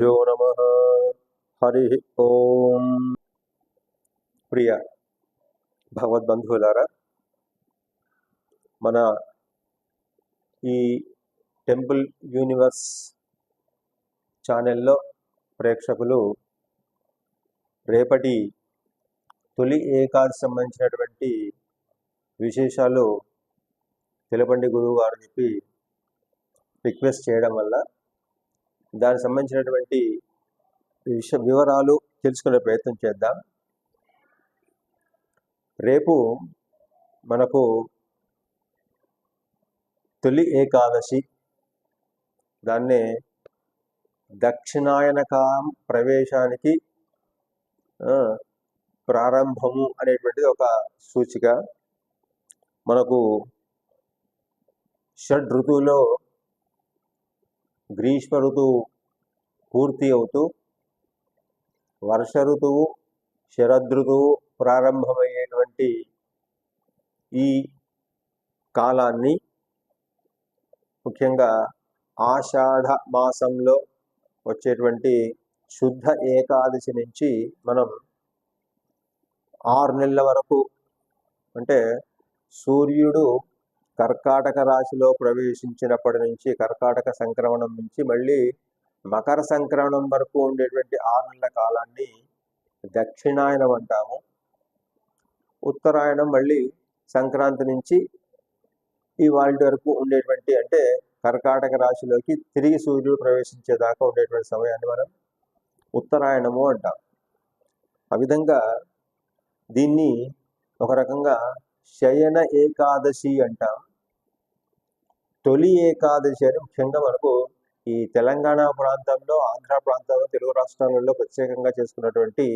గురుభ్యో నమ। హరి ఓం। ప్రియ భగవద్బంధువులారా మన ఈ టెంపుల్ యూనివర్స్ ఛానల్లో ప్రేక్షకులు రేపటి తొలి ఏకాదశి సంబంధించినటువంటి విశేషాలు తెలపండి గురువు గారు చెప్పి రిక్వెస్ట్ చేయడం వల్ల దానికి సంబంధించినటువంటి విష వివరాలు తెలుసుకునే ప్రయత్నం చేద్దాం. రేపు మనకు తొలి ఏకాదశి. దాన్నే దక్షిణాయనకాం ప్రవేశానికి ప్రారంభము అనేటువంటిది ఒక సూచిక. మనకు షడ్ ఋతువులో గ్రీష్మ ఋతువు పూర్తి అవుతూ వర్ష ఋతువు శరదృతువు ప్రారంభమయ్యేటువంటి ఈ కాలాన్ని ముఖ్యంగా ఆషాఢ మాసంలో వచ్చేటువంటి శుద్ధ ఏకాదశి నుంచి మనం ఆరు నెలల వరకు అంటే సూర్యుడు కర్కాటక రాశిలో ప్రవేశించినప్పటి నుంచి కర్కాటక సంక్రమణం నుంచి మళ్ళీ మకర సంక్రమణం వరకు ఉండేటువంటి ఆరు నెలల కాలాన్ని దక్షిణాయనం అంటాము. ఉత్తరాయణం మళ్ళీ సంక్రాంతి నుంచి ఈ వాళ్ళ వరకు ఉండేటువంటి అంటే కర్కాటక రాశిలోకి తిరిగి సూర్యుడు ప్రవేశించేదాకా ఉండేటువంటి సమయాన్ని మనం ఉత్తరాయణము అంటాం. ఆ విధంగా దీన్ని ఒక రకంగా శయన ఏకాదశి అంటాం. తొలి ఏకాదశి అని ముఖ్యంగా మనకు ఈ తెలంగాణ ప్రాంతంలో ఆంధ్ర ప్రాంతంలో తెలుగు రాష్ట్రాలలో ప్రత్యేకంగా చేసుకున్నటువంటి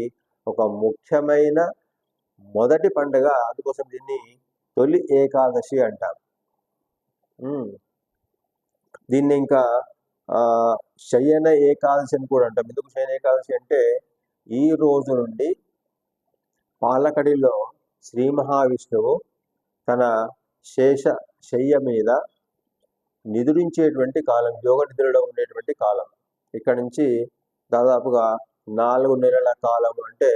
ఒక ముఖ్యమైన మొదటి పండుగ అందుకోసం దీన్ని తొలి ఏకాదశి అంటాం దీన్ని ఇంకా శయన ఏకాదశి అని కూడా అంటాం. ఎందుకు శయన ఏకాదశి అంటే ఈ రోజు నుండి పాలకడిలో శ్రీ మహావిష్ణువు తన శేష శయ్య మీద నిదురించేటువంటి కాలం యోగ నిద్రలో ఉండేటువంటి కాలం. ఇక్కడ నుంచి దాదాపుగా నాలుగు నెలల కాలం అంటే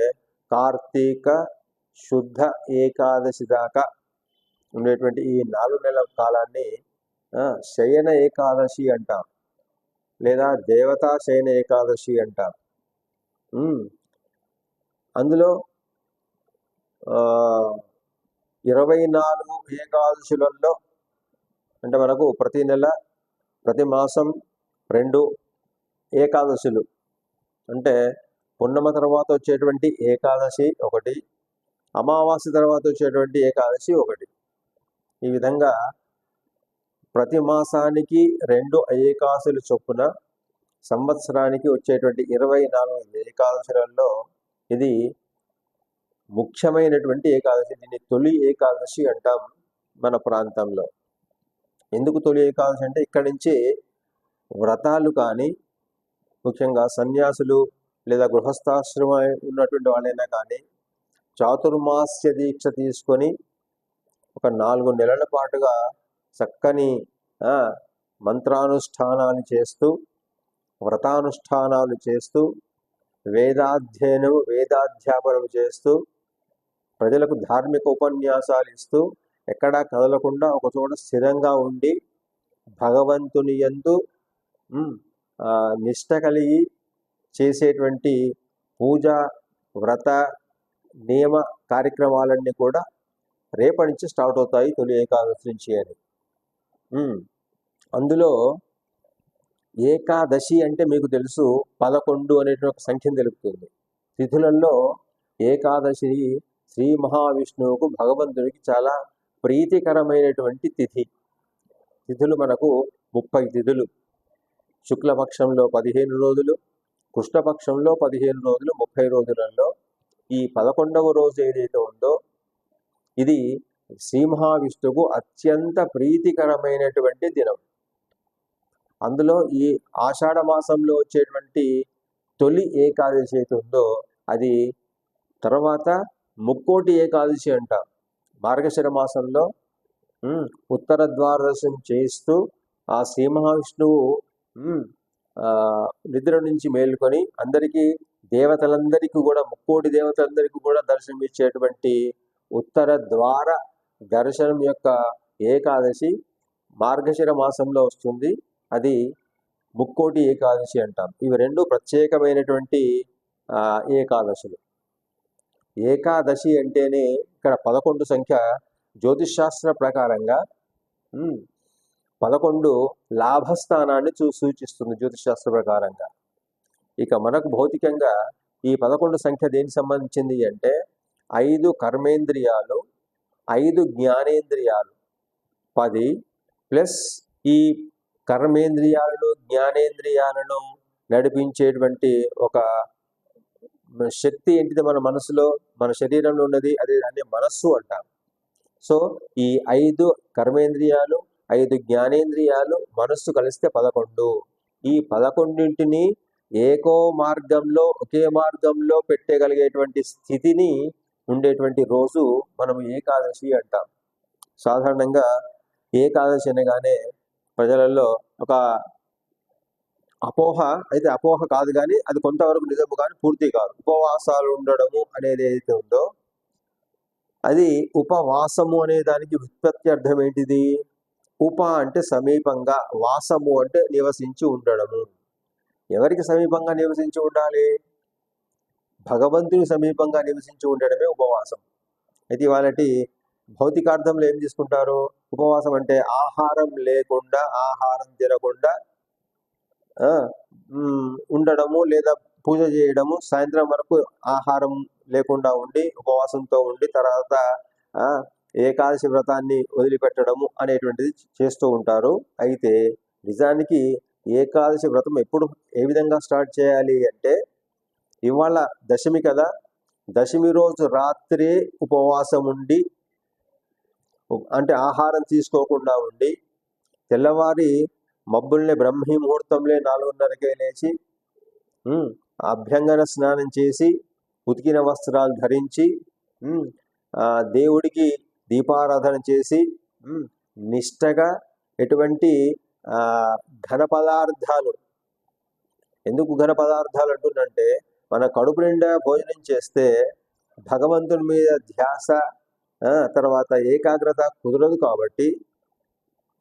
కార్తీక శుద్ధ ఏకాదశి దాకా ఉండేటువంటి ఈ నాలుగు నెలల కాలాన్ని శయన ఏకాదశి అంటాం. లేదా దేవతా శయన ఏకాదశి అంటాం. అందులో ఇరవై నాలుగు ఏకాదశులలో అంటే మనకు ప్రతి నెల ప్రతి మాసం రెండు ఏకాదశులు. అంటే పున్నమ తర్వాత వచ్చేటువంటి ఏకాదశి ఒకటి అమావాస్య తర్వాత వచ్చేటువంటి ఏకాదశి ఒకటి. ఈ విధంగా ప్రతి మాసానికి రెండు ఏకాదశులు చొప్పున సంవత్సరానికి వచ్చేటువంటి ఇరవై నాలుగు ఏకాదశులలో ఇది ముఖ్యమైనటువంటి ఏకాదశి. దీన్ని తొలి ఏకాదశి అంటాం మన ప్రాంతంలో. ఎందుకు తొలి ఏకాదశి అంటే ఇక్కడి నుంచి వ్రతాలు కానీ ముఖ్యంగా సన్యాసులు లేదా గృహస్థాశ్రమ ఉన్నటువంటి వాళ్ళైనా కానీ చాతుర్మాస్య దీక్ష తీసుకొని ఒక నాలుగు నెలల పాటుగా చక్కని మంత్రానుష్ఠానాలు చేస్తూ వ్రతానుష్ఠానాలు చేస్తూ వేదాధ్యయనం వేదాధ్యాపనం చేస్తూ ప్రజలకు ధార్మిక ఉపన్యాసాలు ఇస్తూ ఎక్కడా కదలకుండా ఒక చోట స్థిరంగా ఉండి భగవంతుని యందు నిష్ట కలిగి చేసేటువంటి పూజ వ్రత నియమ కార్యక్రమాలన్నీ కూడా రేపటి నుంచి స్టార్ట్ అవుతాయి తొలి ఏకాదశి నుంచి అని. అందులో ఏకాదశి అంటే మీకు తెలుసు పదకొండు అనేటువంటి ఒక సంఖ్యను తెలుపుతుంది. తిథులలో ఏకాదశి శ్రీ మహావిష్ణువుకు భగవంతునికి చాలా ప్రీతికరమైనటువంటి తిథి. తిథులు మనకు ముప్పై తిథులు. శుక్లపక్షంలో పదిహేను రోజులు కృష్ణపక్షంలో పదిహేను రోజులు ముప్పై రోజులలో ఈ పదకొండవ రోజు ఏదైతే ఉందో ఇది శ్రీ మహావిష్ణువుకు అత్యంత ప్రీతికరమైనటువంటి దినం. అందులో ఈ ఆషాఢ మాసంలో వచ్చేటువంటి తొలి ఏకాదశి అయితే ఉందో అది తర్వాత ముక్కోటి ఏకాదశి అంట. మార్గశిర మాసంలో ఉత్తర ద్వాదశం చేస్తూ ఆ శ్రీ మహావిష్ణువు నిద్ర నుంచి మేలుకొని అందరికీ దేవతలందరికీ కూడా ముక్కోటి దేవతలందరికీ కూడా దర్శనం ఇచ్చేటువంటి ఉత్తర ద్వార దర్శనం యొక్క ఏకాదశి మార్గశిర మాసంలో వస్తుంది. అది ముక్కోటి ఏకాదశి అంటాం. ఇవి రెండు ప్రత్యేకమైనటువంటి ఏకాదశులు. ఏకాదశి అంటేనే ఇక్కడ పదకొండు సంఖ్య జ్యోతిషాస్త్ర ప్రకారంగా పదకొండు లాభస్థానాన్ని చూ సూచిస్తుంది జ్యోతిషాస్త్ర ప్రకారంగా. ఇక మనకు భౌతికంగా ఈ పదకొండు సంఖ్య దేనికి సంబంధించింది అంటే ఐదు కర్మేంద్రియాలు ఐదు జ్ఞానేంద్రియాలు పది ప్లస్ ఈ కర్మేంద్రియాలను జ్ఞానేంద్రియాలను నడిపించేటువంటి ఒక శక్తి ఏంటిది మన మనసులో? మన శరీరంలో ఉన్నది అది అనే మనస్సు అంటాం. సో ఈ ఐదు కర్మేంద్రియాలు ఐదు జ్ఞానేంద్రియాలు మనస్సు కలిస్తే పదకొండు. ఈ పదకొండింటిని ఏకో మార్గంలో ఒకే మార్గంలో పెట్టగలిగేటువంటి స్థితిని ఉండేటువంటి రోజు మనం ఏకాదశి అంటాం. సాధారణంగా ఏకాదశి అనగానే ప్రజలలో ఒక అపోహ అయితే అపోహ కాదు కానీ అది కొంతవరకు నిజము కానీ పూర్తి కాదు. ఉపవాసాలు ఉండడము అనేది ఏదైతే ఉందో అది ఉపవాసము అనే దానికి వ్యుత్పత్తి అర్థం ఏంటిది? ఉప అంటే సమీపంగా వాసము అంటే నివసించి ఉండడము. ఎవరికి సమీపంగా నివసించి ఉండాలి? భగవంతుని సమీపంగా నివసించి ఉండడమే ఉపవాసం. అయితే వాళ్ళటి భౌతికార్థంలో ఏం తీసుకుంటారు? ఉపవాసం అంటే ఆహారం లేకుండా ఆహారం తినకుండా ఉండడము లేదా పూజ చేయడము సాయంత్రం వరకు ఆహారం లేకుండా ఉండి ఉపవాసంతో ఉండి తర్వాత ఏకాదశి వ్రతాన్ని వదిలిపెట్టడము అనేటువంటిది చేస్తూ ఉంటారు. అయితే నిజానికి ఏకాదశి వ్రతం ఎప్పుడు ఏ విధంగా స్టార్ట్ చేయాలి అంటే ఇవాళ దశమి కదా దశమి రోజు రాత్రి ఉపవాసం ఉండి అంటే ఆహారం తీసుకోకుండా ఉండి తెల్లవారి మబ్బుల్ని బ్రహ్మీ ముహూర్తంలో నాలుగున్నరకే లేచి అభ్యంగన స్నానం చేసి ఉతికిన వస్త్రాలు ధరించి దేవుడికి దీపారాధన చేసి నిష్టగా ఎటువంటి ఘన పదార్థాలు ఎందుకు ఘన పదార్థాలు అంటున్నంటే మన కడుపు నిండా భోజనం చేస్తే భగవంతుని మీద ధ్యాస తర్వాత ఏకాగ్రత కుదరదు కాబట్టి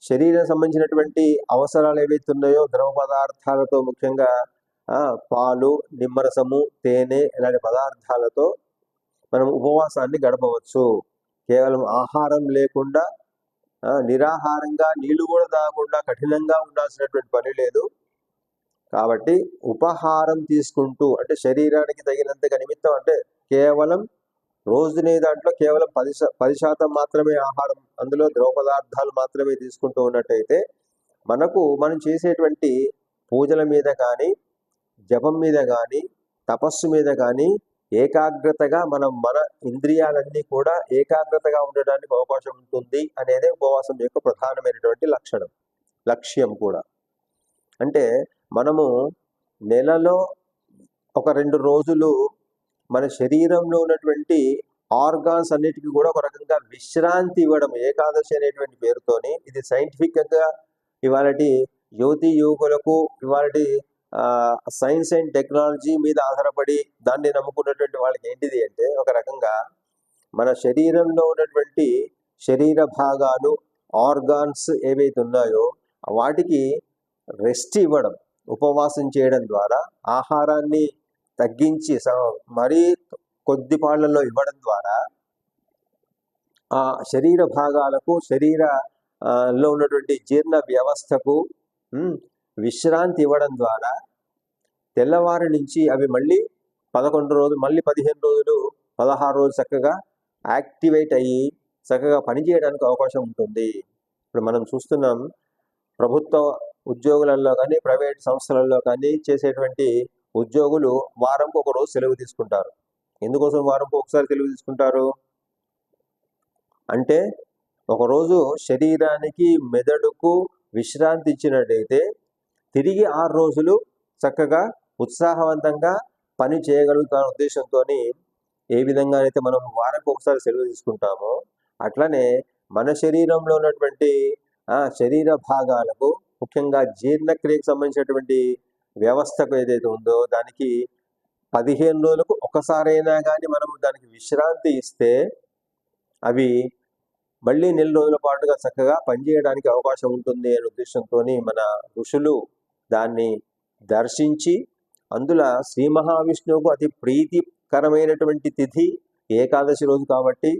శరీరం సంబంధించినటువంటి అవసరాలు ఏవైతే ఉన్నాయో ద్రవ పదార్థాలతో ముఖ్యంగా పాలు నిమ్మరసము తేనె ఇలాంటి పదార్థాలతో మనం ఉపవాసాన్ని గడపవచ్చు. కేవలం ఆహారం లేకుండా నిరాహారంగా నీళ్ళు కూడా తాగకుండా కఠినంగా ఉండాల్సినటువంటి పని లేదు. కాబట్టి ఉపహారం తీసుకుంటూ అంటే శరీరానికి తగినంతగా నిమిత్తం అంటే కేవలం రోజునే దాంట్లో కేవలం పది పది శాతం మాత్రమే ఆహారం అందులో ద్రవ పదార్థాలు మాత్రమే తీసుకుంటూ ఉన్నట్టయితే మనకు మనం చేసేటువంటి పూజల మీద కానీ జపం మీద కానీ తపస్సు మీద కానీ ఏకాగ్రతగా మనం మన ఇంద్రియాలన్నీ కూడా ఏకాగ్రతగా ఉండడానికి అవకాశం ఉంటుంది అనేది ఉపవాసం యొక్క ప్రధానమైనటువంటి లక్షణం లక్ష్యం కూడా. అంటే మనము నెలలో ఒక రెండు రోజులు మన శరీరంలో ఉన్నటువంటి ఆర్గాన్స్ అన్నిటికీ కూడా ఒక రకంగా విశ్రాంతి ఇవ్వడం ఏకాదశి అనేటువంటి పేరుతోని ఇది సైంటిఫిక్గా ఇవాళటి యువతి యువకులకు ఇవాళటి సైన్స్ అండ్ టెక్నాలజీ మీద ఆధారపడి దాన్ని నమ్ముకున్నటువంటి వాళ్ళకి ఏంటిది అంటే ఒక రకంగా మన శరీరంలో ఉన్నటువంటి శరీర భాగాలు ఆర్గాన్స్ ఏవైతే ఉన్నాయో వాటికి రెస్ట్ ఇవ్వడం ఉపవాసం చేయడం ద్వారా ఆహారాన్ని తగ్గించి మరీ కొద్ది పాళ్ళలో ఇవ్వడం ద్వారా ఆ శరీర భాగాలకు శరీర లో ఉన్నటువంటి జీర్ణ వ్యవస్థకు విశ్రాంతి ఇవ్వడం ద్వారా తెల్లవారి నుంచి అవి మళ్ళీ పదకొండు రోజులు మళ్ళీ పదిహేను రోజులు పదహారు రోజులు చక్కగా యాక్టివేట్ అయ్యి చక్కగా పనిచేయడానికి అవకాశం ఉంటుంది. ఇప్పుడు మనం చూస్తున్నాం ప్రభుత్వ ఉద్యోగులలో కానీ ప్రైవేట్ సంస్థలలో కానీ చేసేటువంటి ఉద్యోగులు వారంకు ఒక రోజు సెలవు తీసుకుంటారు. ఎందుకోసం వారంకు ఒకసారి సెలవు తీసుకుంటారు? అంటే ఒకరోజు శరీరానికి మెదడుకు విశ్రాంతి ఇచ్చినట్టయితే తిరిగి ఆరు రోజులు చక్కగా ఉత్సాహవంతంగా పని చేయగలుగుతాన ఉద్దేశంతో ఏ విధంగా అయితే మనం వారంకు ఒకసారి సెలవు తీసుకుంటామో అట్లనే మన శరీరంలో ఉన్నటువంటి ఆ శరీర భాగాలకు ముఖ్యంగా జీర్ణక్రియకు సంబంధించినటువంటి వ్యవస్థకు ఏదైతే ఉందో దానికి పదిహేను రోజులకు ఒకసారైనా కానీ మనము దానికి విశ్రాంతి ఇస్తే అవి మళ్ళీ నెల రోజుల పాటుగా చక్కగా పనిచేయడానికి అవకాశం ఉంటుంది అనే ఉద్దేశంతో మన ఋషులు దాన్ని దర్శించి అందులో శ్రీ మహావిష్ణువుకు అతి ప్రీతికరమైనటువంటి తిథి ఏకాదశి రోజు కాబట్టి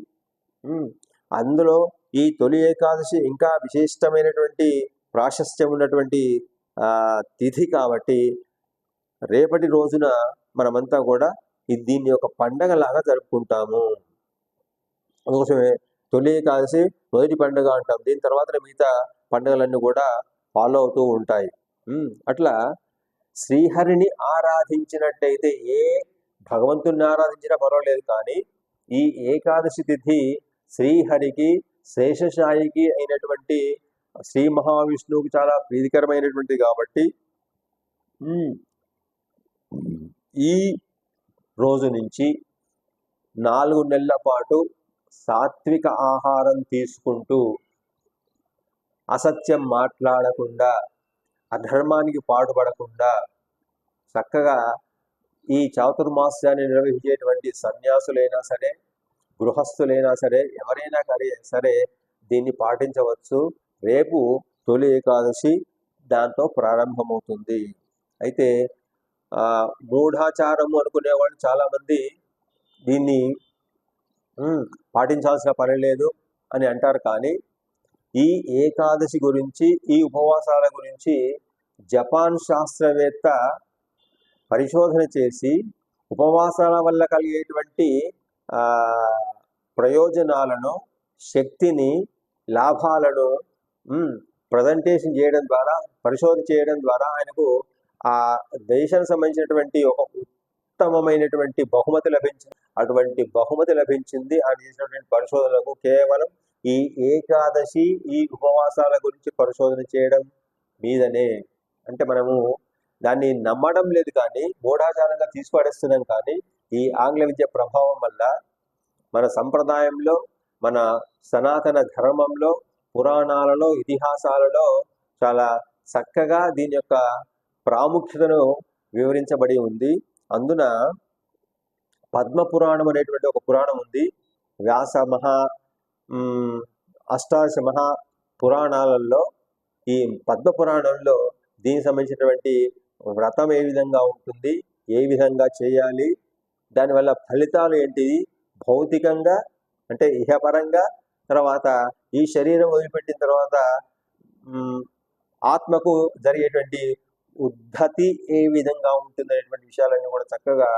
అందులో ఈ తొలి ఏకాదశి ఇంకా విశిష్టమైనటువంటి ప్రాశస్త్యం ఉన్నటువంటి తిథి కాబట్టి రేపటి రోజున మనమంతా కూడా ఇది దీన్ని ఒక పండగలాగా జరుపుకుంటాము. అందుకోసమే తొలి ఏకాదశి మొదటి పండుగ అంటాం. దీని తర్వాత మిగతా పండుగలన్నీ కూడా ఫాలో అవుతూ ఉంటాయి. అట్లా శ్రీహరిని ఆరాధించినట్టయితే ఏ భగవంతుని ఆరాధించినా పర్వాలేదు కానీ ఈ ఏకాదశి తిథి శ్రీహరికి శేషశాయికి అయినటువంటి శ్రీ మహావిష్ణువుకి చాలా ప్రీతికరమైనటువంటిది కాబట్టి ఈ రోజు నుంచి నాలుగు నెలల పాటు సాత్విక ఆహారం తీసుకుంటూ అసత్యం మాట్లాడకుండా అధర్మానికి పాటుపడకుండా చక్కగా ఈ చాతుర్మాస్యాన్ని నిర్వహించేటువంటి సన్యాసులైనా సరే గృహస్థులైనా సరే ఎవరైనా కానీ సరే దీన్ని పాటించవచ్చు. రేపు తొలి ఏకాదశి దాంతో ప్రారంభమవుతుంది. అయితే మూఢాచారము అనుకునేవాళ్ళు చాలామంది దీన్ని పాటించాల్సిన పని లేదు అని అంటారు. కానీ ఈ ఏకాదశి గురించి ఈ ఉపవాసాల గురించి జపాన్ శాస్త్రవేత్త పరిశోధన చేసి ఉపవాసాల వల్ల కలిగేటువంటి ప్రయోజనాలను శక్తిని లాభాలను ప్రజెంటేషన్ చేయడం ద్వారా పరిశోధన చేయడం ద్వారా ఆయనకు ఆ దేశానికి సంబంధించినటువంటి ఒక ఉత్తమమైనటువంటి బహుమతి లభించింది అటువంటి బహుమతి లభించింది. ఆయన చేసినటువంటి పరిశోధనలకు కేవలం ఈ ఏకాదశి ఈ ఉపవాసాల గురించి పరిశోధన చేయడం మీదనే. అంటే మనము దాన్ని నమ్మడం లేదు కానీ మూఢాచారంగా తీసుకుపడేస్తున్నాం కానీ ఈ ఆంగ్ల విద్య ప్రభావం వల్ల మన సంప్రదాయంలో మన సనాతన ధర్మంలో పురాణాలలో ఇతిహాసాలలో చాలా చక్కగా దీని యొక్క ప్రాముఖ్యతను వివరించబడి ఉంది. అందున పద్మ పురాణం అనేటువంటి ఒక పురాణం ఉంది. వ్యాస మహా మ్, అష్టాదశ మహా పురాణాలలో ఈ పద్మ పురాణంలో దీనికి సంబంధించినటువంటి వ్రతం ఏ విధంగా ఉంటుంది ఏ విధంగా చేయాలి దానివల్ల ఫలితాలు ఏంటిది భౌతికంగా అంటే ఇహపరంగా తర్వాత ఈ శరీరం వదిలిపెట్టిన తర్వాత ఆత్మకు జరిగేటువంటి ఉద్ధతి ఏ విధంగా ఉంటుంది అనేటువంటి విషయాలన్నీ కూడా చక్కగా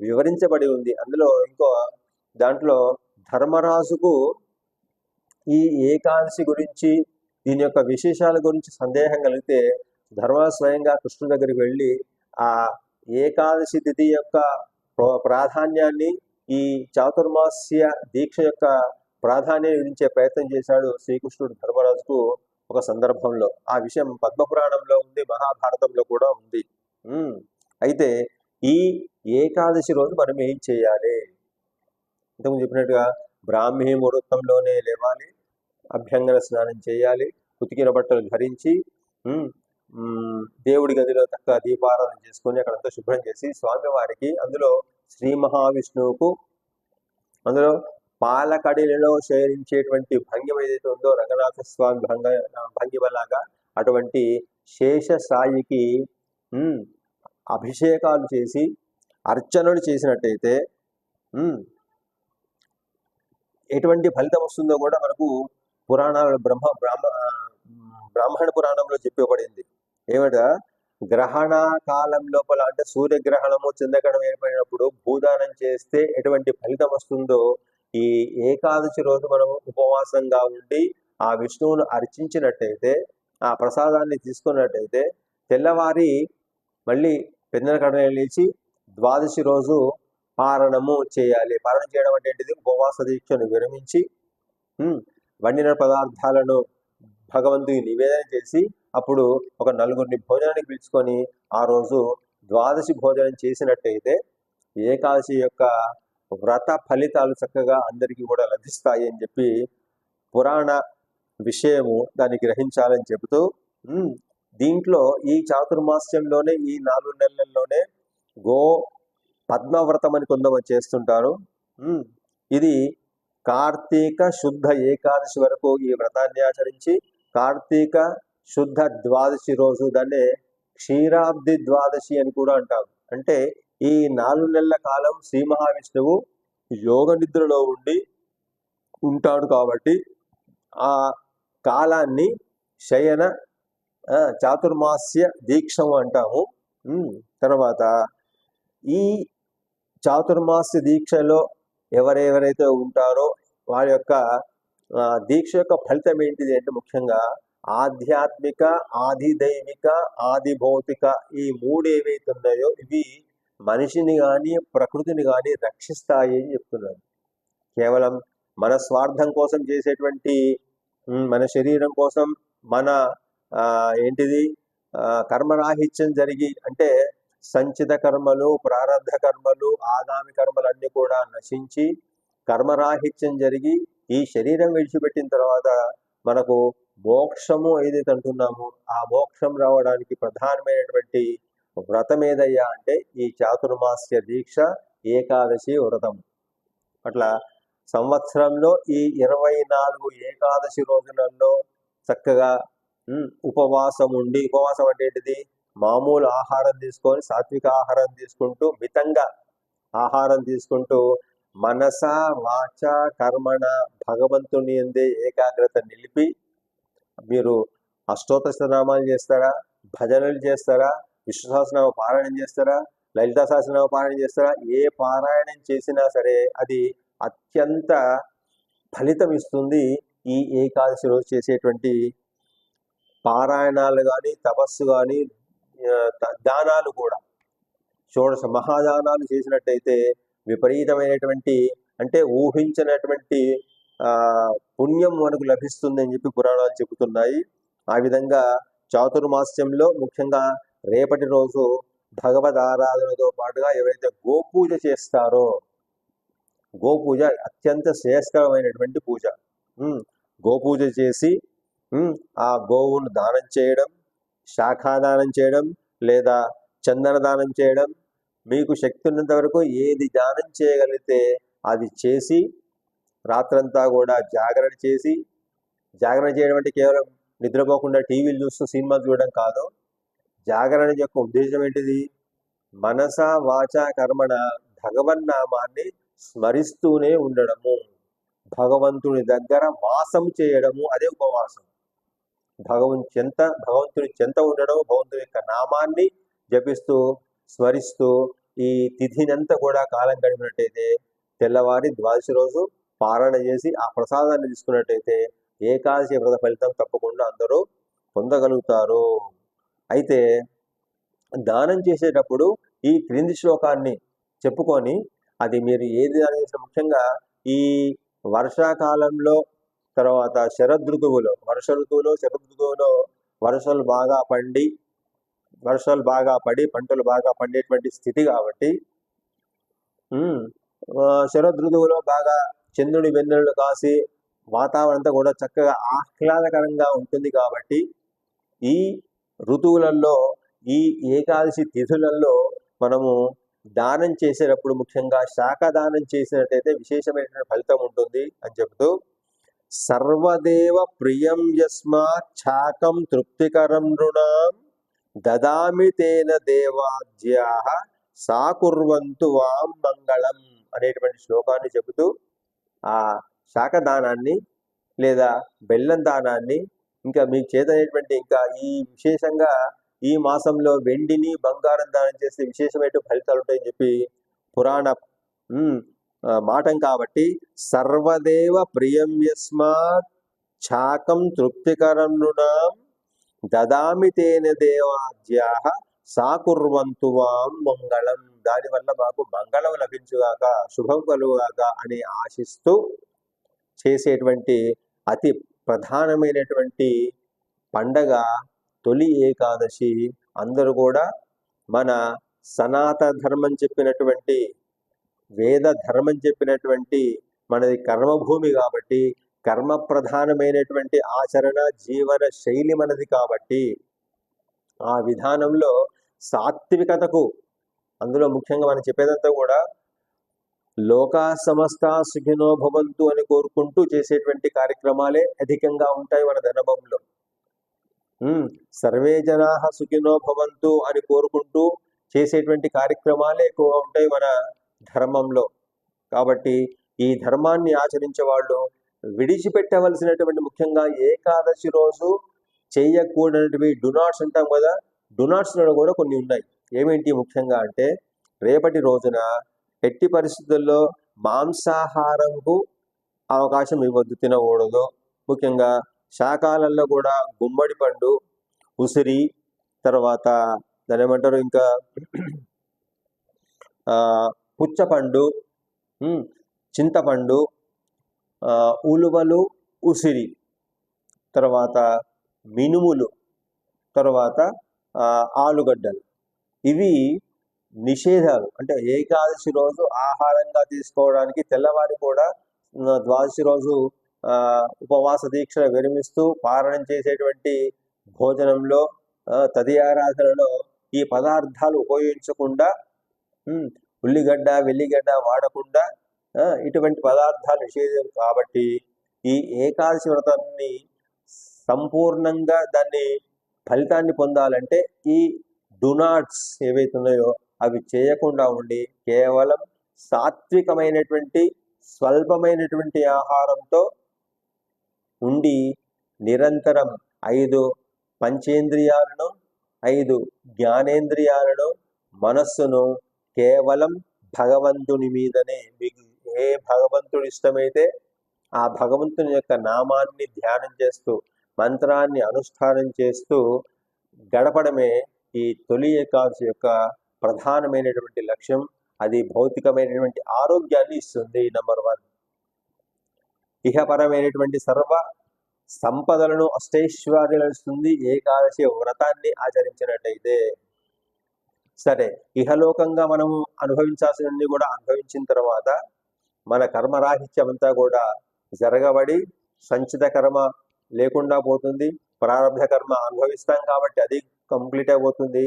వివరించబడి ఉంది. అందులో ఇంకో దాంట్లో ధర్మరాజుకు ఈ ఏకాదశి గురించి దీని యొక్క విశేషాల గురించి సందేహం కలిగితే ధర్మరాజు స్వయంగా కృష్ణుడి దగ్గరికి వెళ్ళి ఆ ఏకాదశి తిథి యొక్క ప్రాధాన్యాన్ని ఈ చాతుర్మాస్య దీక్ష యొక్క ప్రాధాన్యాన్ని ప్రయత్నం చేశాడు శ్రీకృష్ణుడు ధర్మరాజుకు ఒక సందర్భంలో. ఆ విషయం పద్మపురాణంలో ఉంది మహాభారతంలో కూడా ఉంది. అయితే ఈ ఏకాదశి రోజు మనం ఏం చేయాలి? ఇంతకుముందు చెప్పినట్టుగా బ్రాహ్మీ ముహూర్తంలోనే లేవాలి అభ్యంగన స్నానం చేయాలి ఉతికిన బట్టలు ధరించి దేవుడి గదిలో తక్కువ దీపారాధన చేసుకొని అక్కడంతా శుభ్రం చేసి స్వామివారికి అందులో శ్రీ మహావిష్ణువుకు అందులో పాలకడిలలో శయనించేటువంటి భంగిమ ఏదైతే ఉందో రంగనాథ స్వామి భంగ భంగిమలాగా అటువంటి శేష సాయికి అభిషేకాలు చేసి అర్చనలు చేసినట్టయితే ఎటువంటి ఫలితం వస్తుందో కూడా మనకు పురాణాలు బ్రహ్మ బ్రాహ్మ బ్రాహ్మణ పురాణంలో చెప్పబడింది ఏమిట? గ్రహణ కాలం లోపల అంటే సూర్యగ్రహణము చంద్రగ్రహణం ఏర్పడినప్పుడు భూదానం చేస్తే ఎటువంటి ఫలితం వస్తుందో ఈ ఏకాదశి రోజు మనం ఉపవాసంగా ఉండి ఆ విష్ణువును అర్చించినట్టయితే ఆ ప్రసాదాన్ని తీసుకున్నట్టయితే తెల్లవారి మళ్ళీ పెద్దల లేచి ద్వాదశి రోజు పారణము చేయాలి. పారణం చేయడం అంటే ఏంటిది? ఉపవాస దీక్షను విరమించి వండిన పదార్థాలను భగవంతుని నివేదన చేసి అప్పుడు ఒక నలుగురిని భోజనానికి పిలుచుకొని ఆ రోజు ద్వాదశి భోజనం చేసినట్టయితే ఏకాదశి యొక్క వ్రత ఫలితాలు చక్కగా అందరికీ కూడా లభిస్తాయి అని చెప్పి పురాణ విషయము దాన్ని గ్రహించాలని చెబుతూ దీంట్లో ఈ చాతుర్మాస్యంలోనే ఈ నాలుగు నెలల్లోనే గో పద్మవ్రతం అని కొంతమంది చేస్తుంటారు. ఇది కార్తీక శుద్ధ ఏకాదశి వరకు ఈ వ్రతాన్ని ఆచరించి కార్తీక శుద్ధ ద్వాదశి రోజు దాన్నే క్షీరాబ్ది ద్వాదశి అని కూడా అంటారు. అంటే ఈ నాలుగు నెలల కాలం శ్రీ మహావిష్ణువు యోగ నిద్రలో ఉండి ఉంటాడు కాబట్టి ఆ కాలాన్ని శయన చాతుర్మాస్య దీక్షం అంటాము. తర్వాత ఈ చాతుర్మాస్య దీక్షలో ఎవరెవరైతే ఉంటారో వారి యొక్క దీక్ష యొక్క ఫలితం ఏంటిది అంటే ముఖ్యంగా ఆధ్యాత్మిక ఆదిదైవిక ఆది భౌతిక ఈ మూడు ఏవైతే ఉన్నాయో ఇవి మనిషిని కానీ ప్రకృతిని కానీ రక్షిస్తాయి అని చెప్తున్నారు. కేవలం మన స్వార్థం కోసం చేసేటువంటి మన శరీరం కోసం మన ఆ, ఏంటిది కర్మరాహిత్యం జరిగి అంటే సంచిత కర్మలు ప్రారంధ కర్మలు ఆగామి కర్మలు అన్ని కూడా నశించి కర్మరాహిత్యం జరిగి ఈ శరీరం విడిచిపెట్టిన తర్వాత మనకు మోక్షము ఏదైతే అంటున్నామో ఆ మోక్షం రావడానికి ప్రధానమైనటువంటి వ్రతం ఏదయ్యా అంటే ఈ చాతుర్మాస్య దీక్ష ఏకాదశి వ్రతం. అట్లా సంవత్సరంలో ఈ ఇరవై నాలుగు ఏకాదశి రోజులలో చక్కగా ఉపవాసం ఉండి ఉపవాసం అంటే ఏంటిది? మామూలు ఆహారం తీసుకొని సాత్విక ఆహారం తీసుకుంటూ మితంగా ఆహారం తీసుకుంటూ మనస వాచ కర్మణ భగవంతుని ఎందే ఏకాగ్రత నిలిపి మీరు అష్టోత్తర నామాలు చేస్తారా? భజనలు చేస్తారా? విష్ణు సహస్రనామ పారాయణం చేస్తారా? లలిత సహస్రనామ పారాయణం చేస్తారా? ఏ పారాయణం చేసినా సరే అది అత్యంత ఫలితం ఇస్తుంది ఈ ఏకాదశి రోజు చేసేటువంటి పారాయణాలు కానీ తపస్సు కానీ దానాలు కూడా. షోడశ మహాదానాలు చేసినట్టయితే విపరీతమైనటువంటి అంటే ఊహించినటువంటి పుణ్యం మనకు లభిస్తుంది అని చెప్పి పురాణాలు చెబుతున్నాయి. ఆ విధంగా చాతుర్మాస్యంలో ముఖ్యంగా రేపటి రోజు భగవద్ ఆరాధనతో పాటుగా ఎవరైతే గోపూజ చేస్తారో గోపూజ అత్యంత శ్రేయస్కరమైనటువంటి పూజ. గోపూజ చేసి ఆ గోవును దానం చేయడం శాఖాదానం చేయడం లేదా చందన దానం చేయడం మీకు శక్తి ఉన్నంత వరకు ఏది దానం చేయగలిగితే అది చేసి రాత్రంతా కూడా జాగరణ చేసి జాగరణ చేయడం అంటే కేవలం నిద్రపోకుండా టీవీలు చూస్తూ సినిమాలు చూడడం కాదు. జాగరణ యొక్క ఉద్దేశం ఏంటిది? మనస వాచ కర్మణ భగవన్నామాన్ని స్మరిస్తూనే ఉండడము. భగవంతుని దగ్గర వాసం చేయడము అదే ఉపవాసం. భగవంతు చెంత భగవంతుని చెంత ఉండడం భగవంతుని యొక్క నామాన్ని జపిస్తూ స్మరిస్తూ ఈ తిథినంతా కూడా కాలం గడిపినట్టయితే తెల్లవారి ద్వాదశి రోజు పారాయణ చేసి ఆ ప్రసాదాన్ని తీసుకున్నట్టయితే ఏకాదశి వ్రత ఫలితం తప్పకుండా అందరూ పొందగలుగుతారు. అయితే దానం చేసేటప్పుడు ఈ క్రింది శ్లోకాన్ని చెప్పుకొని అది మీరు ఏది దానం చేసిన ముఖ్యంగా ఈ వర్షాకాలంలో తర్వాత శరదృతువులో వర్ష ఋతువులో శరదృతువులో వర్షాలు బాగా పండి వర్షాలు బాగా పడి పంటలు బాగా పండేటువంటి స్థితి కాబట్టి శరదృతువులో బాగా చంద్రుడి వెన్నెలు కాసి వాతావరణం అంతా కూడా చక్కగా ఆహ్లాదకరంగా ఉంటుంది కాబట్టి ఈ ఋతువులలో ఈ ఏకాదశి తిథులలో మనము దానం చేసేటప్పుడు ముఖ్యంగా శాఖ దానం చేసినట్టయితే విశేషమైన ఫలితం ఉంటుంది అని చెబుతూ సర్వదేవ ప్రియం యస్మాత్ శాకం తృప్తికరం నృణాం దదామి తేన దేవాద్యా సాకుర్వంతు వాం మంగళం అనేటువంటి శ్లోకాన్ని చెబుతూ ఆ శాఖ దానాన్ని లేదా బెల్లం దానాన్ని ఇంకా మీకు చేతనైనటువంటి ఇంకా ఈ విశేషంగా ఈ మాసంలో వెండిని బంగారం దానం చేస్తే విశేషమైన ఫలితాలు ఉంటాయని చెప్పి పురాణ మాటం కాబట్టి సర్వదేవ ప్రియం యస్మాత్ చాకం తృప్తికరం దదామి తేన దేవాద్యా సాకుర్వంతు వాం మంగళం. దానివల్ల మాకు మంగళం లభించుగాక శుభం కలుగాక అని ఆశిస్తూ చేసేటువంటి అతి ప్రధానమైనటువంటి పండగ తొలి ఏకాదశి. అందరూ కూడా మన సనాతన ధర్మం చెప్పినటువంటి వేద ధర్మం చెప్పినటువంటి మనది కర్మభూమి కాబట్టి కర్మ ప్రధానమైనటువంటి ఆచరణ జీవన శైలి మనది కాబట్టి ఆ విధానంలో సాత్వికతకు అందులో ముఖ్యంగా మనం చెప్పేదంతా కూడా లోకా సమస్త సుఖినో భవంతు అని కోరుకుంటూ చేసేటువంటి కార్యక్రమాలే అధికంగా ఉంటాయి మన ధనభంలో. సర్వే జనా సుఖినో భవంతు అని కోరుకుంటూ చేసేటువంటి కార్యక్రమాలే ఎక్కువ ఉంటాయి మన ధర్మంలో. కాబట్టి ఈ ధర్మాన్ని ఆచరించే వాళ్ళు విడిచిపెట్టవలసినటువంటి ముఖ్యంగా ఏకాదశి రోజు చేయకూడనటివి డునాట్స్ అంటాం కదా డునాట్స్లో కూడా కొన్ని ఉన్నాయి. ఏమేంటి ముఖ్యంగా అంటే రేపటి రోజున ఎట్టి పరిస్థితుల్లో మాంసాహారంకు అవకాశం ఇవ్వద్దు తినకూడదు. ముఖ్యంగా శాకాలలో కూడా గుమ్మడి పండు ఉసిరి తర్వాత దాని ఏమంటారు ఇంకా? పుచ్చపండు చింతపండు ఉలువలు ఉసిరి తర్వాత మినుములు తర్వాత ఆలుగడ్డలు. ఇవి నిషేధాలు. అంటే ఏకాదశి రోజు ఆహారంగా తీసుకోవడానికి తెల్లవారి కూడా ద్వాదశి రోజు ఉపవాస దీక్ష విరమిస్తూ పారణం చేసేటువంటి భోజనంలో తదియారాధనలో ఈ పదార్థాలు ఉపయోగించకుండా ఉల్లిగడ్డ వెల్లిగడ్డ వాడకుండా ఇటువంటి పదార్థాలు నిషేధం కాబట్టి ఈ ఏకాదశి వ్రతాన్ని సంపూర్ణంగా దాన్ని ఫలితాన్ని పొందాలంటే ఈ డునాట్స్ ఏవైతే ఉన్నాయో అవి చేయకుండా ఉండి కేవలం సాత్వికమైనటువంటి స్వల్పమైనటువంటి ఆహారంతో ఉండి నిరంతరం ఐదు పంచేంద్రియాలను ఐదు జ్ఞానేంద్రియాలను మనస్సును కేవలం భగవంతుని మీదనే మీకు ఏ భగవంతుడు ఇష్టమైతే ఆ భగవంతుని యొక్క నామాన్ని ధ్యానం చేస్తూ మంత్రాన్ని అనుష్ఠానం చేస్తూ గడపడమే ఈ తొలి ఏకాదశి యొక్క ప్రధానమైనటువంటి లక్ష్యం అది భౌతికమైనటువంటి ఆరోగ్యాన్ని ఇస్తుంది నంబర్ వన్ ఇహపరమైనటువంటి సర్వ సంపదలను అష్టైశ్వర్యలుస్తుంది ఏకాదశి వ్రతాన్ని ఆచరించినట్టయితే. సరే ఇహలోకంగా మనము అనుభవించాల్సినవన్నీ కూడా అనుభవించిన తర్వాత మన కర్మరాహిత్యం అంతా కూడా జరగబడి సంచిత కర్మ లేకుండా పోతుంది ప్రారంభ కర్మ అనుభవిస్తాం కాబట్టి అది కంప్లీట్ అయిపోతుంది.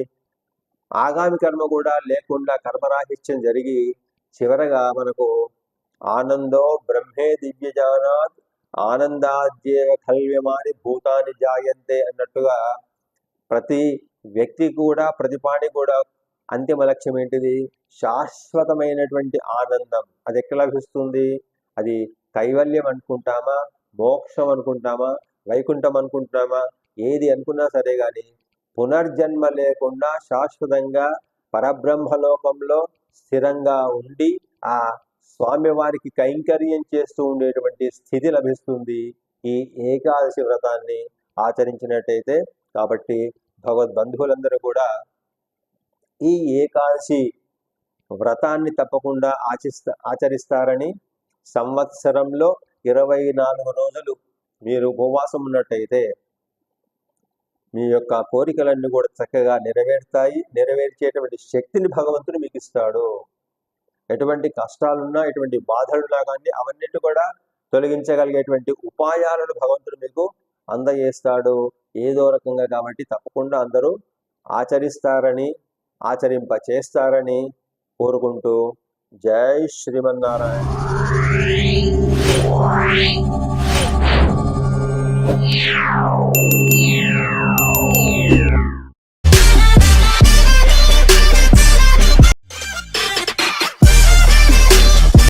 ఆగామి కర్మ కూడా లేకుండా కర్మరాహిత్యం జరిగి చివరగా మనకు ఆనందో బ్రహ్మే దివ్యజానాత్ ఆనందాద్యేవ కల్వ్యమాని భూతాన్ని జాయంతే అన్నట్టుగా ప్రతి వ్యక్తి కూడా ప్రతిపాడి కూడా అంతిమ లక్ష్యం ఏంటిది? శాశ్వతమైనటువంటి ఆనందం. అది ఎక్కడ లభిస్తుంది? అది కైవల్యం అనుకుంటామా? మోక్షం అనుకుంటామా? వైకుంఠం అనుకుంటున్నామా ఏది అనుకున్నా సరే కానీ పునర్జన్మ లేకుండా శాశ్వతంగా పరబ్రహ్మలోకంలో స్థిరంగా ఉండి ఆ స్వామివారికి కైంకర్యం చేస్తూ ఉండేటువంటి స్థితి లభిస్తుంది. ఈ ఏకాదశి వ్రతాన్ని ఆచరించినట్టయితే కాబట్టి భగవద్ బంధువులందరూ కూడా ఈ ఏకాదశి వ్రతాన్ని తప్పకుండా ఆచిస్త ఆచరిస్తారని సంవత్సరంలో ఇరవై నాలుగు రోజులు మీరు ఉపవాసం ఉన్నట్టయితే మీ యొక్క కోరికలన్నీ కూడా చక్కగా నెరవేరుతాయి. నెరవేర్చేటువంటి శక్తిని భగవంతుడు మీకు ఇస్తాడు. ఎటువంటి కష్టాలున్నా ఎటువంటి బాధలున్నా కానీ అవన్నిటి కూడా తొలగించగలిగేటువంటి ఉపాయాలను భగవంతుడు మీకు అందజేస్తాడు. ఏదో రకంగా కాబట్టి తప్పకుండా అందరూ ఆచరిస్తారని ఆచరింప చేస్తారని కోరుకుంటూ జై శ్రీమన్నారాయణ.